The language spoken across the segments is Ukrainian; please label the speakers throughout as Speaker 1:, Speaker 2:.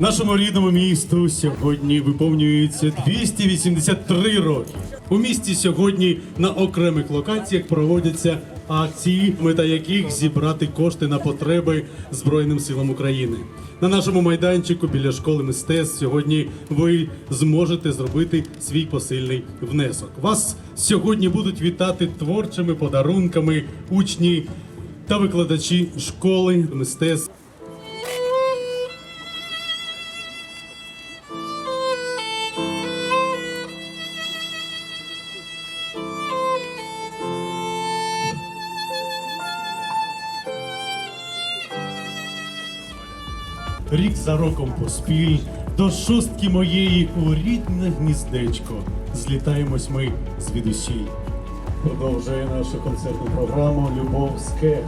Speaker 1: Нашому рідному місту сьогодні виповнюється 283 роки. У місті сьогодні на окремих локаціях проводяться акції, мета яких зібрати кошти на потреби Збройним силам України. На нашому майданчику біля школи мистецтв сьогодні ви зможете зробити свій посильний внесок. Вас сьогодні будуть вітати творчими подарунками учні та викладачі школи мистецтв. Рік за роком поспіль до шостки моєї у рідне гніздечко. Злітаємось ми звідусіль. Продовжує нашу концертну програму Любов Скега.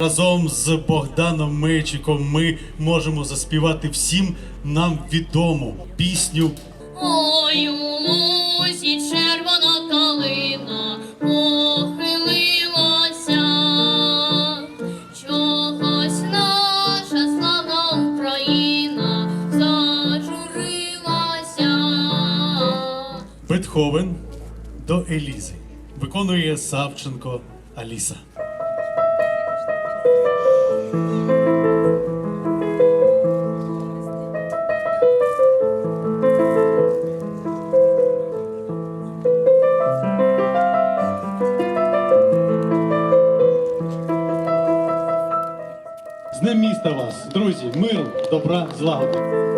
Speaker 1: Разом з Богданом Мечиком ми можемо заспівати всім нам відому пісню
Speaker 2: Ой, у лузі червона калина похилилася, чогось наша славна Україна зажурилася.
Speaker 1: Бетховен до Елізи. Виконує Савченко Аліса. З Днем міста вас, друзі, миру, добра, злагоди.